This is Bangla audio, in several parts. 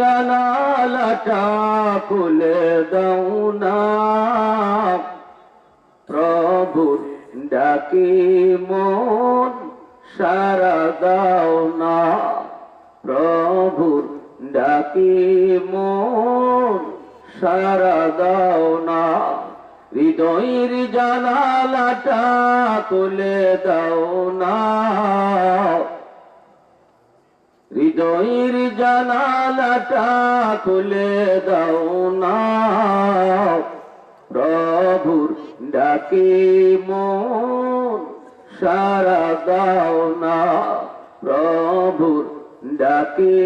জানালাটা খুলে দাও না। প্রভুর ডাকি মন সারা দাও না। প্রভুর ডাকি মন সারা দাও না। হৃদয়ের জানালাটা খুলে দাও না। হৃদয়ের জানালাটা খুলে দাও না। প্রভুর ডাকে মন সারা দাও না। প্রভুর ডাকে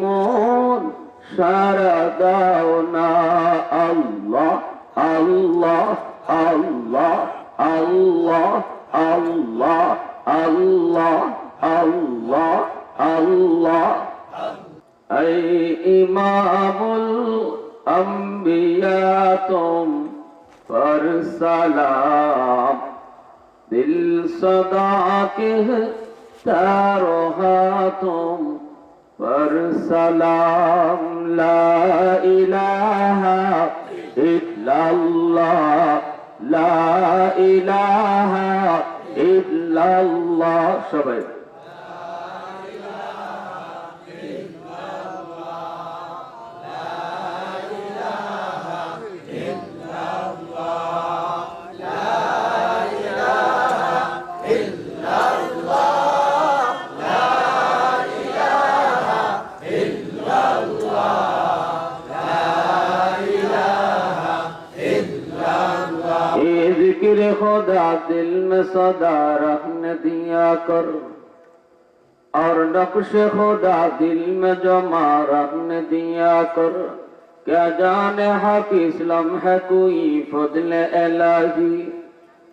মন সারা দাও না। আল্লাহ আল্লাহ আল্লাহ আল্লাহ আল্লাহ আল্লাহ আল্লাহ আল্লাহ। أي إمام الأنبياء تم فرسلام دل صدا کے تاروها تم فرسلام لا إله إلا الله لا إله إلا الله شباب जिक्र खुदा दिल में सदा रखने दिया कर और नक्श खुदा दिल में जमा रखने दिया कर क्या जाने हक इस्लाम है कोई फजल इलाही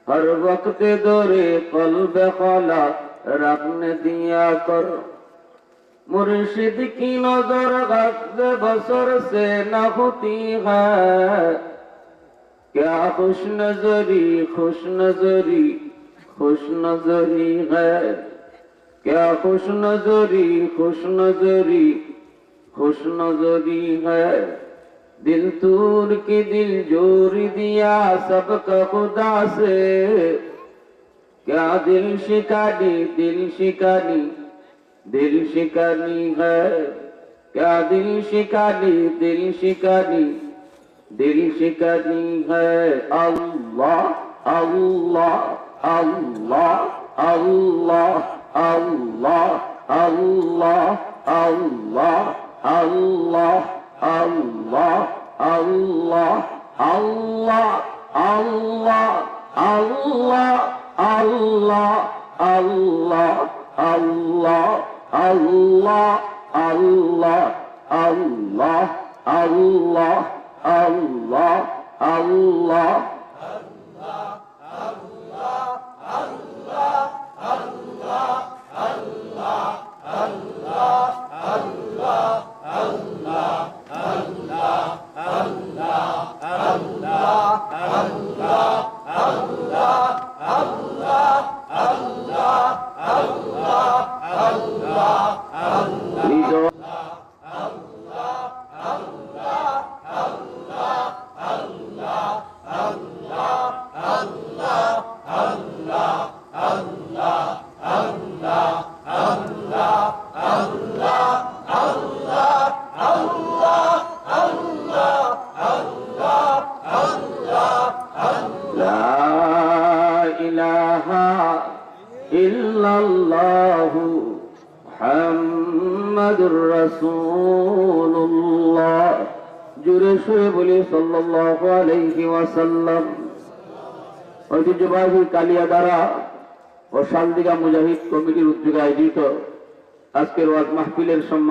हर वक्त दौरे कल्ब खला रखने दिया कर मुर्शिद की नजर गज बसर से न होती है क्या खुश नजरी खुश नजरी खुश नजरी है क्या खुश नजरी खुश नजरी खुश नजरी है दिल तूर की दिल ज़ोर दिया सबका खुदा से। क्या दिल शिकारी दिल शिकारी दिल शिकारी है क्या दिल शिकारी, दिल शिकानी দিল শিকারি হ্যাঁ আল্লাহ আল্লাহ আল্লাহ আল্লাহ আল্লাহ আল্লাহ আল্লাহ আল্লাহ আল্লাহ আল্লাহ আল্লাহ আল্লাহ আল্লাহ আল্লাহ আল্লাহ আল্লাহ আল্লাহ আল্লাহ আল্লাহ আল্লাহ আল্লাহ নিজ ইল্লাল্লাহু মুহাম্মাদুর রাসূলুল্লাহ। জুড়ে শুয়ে বলি, সাল্লাল্লাহু আলাইহি ওয়াসাল্লাম। ঐতিহ্যবাহী কালিয়া দ্বারা ও শান্তিকা মুজাহিদ কমিটির উদ্যোগে আয়োজিত আজকের ওয়াজ মাহফিলের সম্মান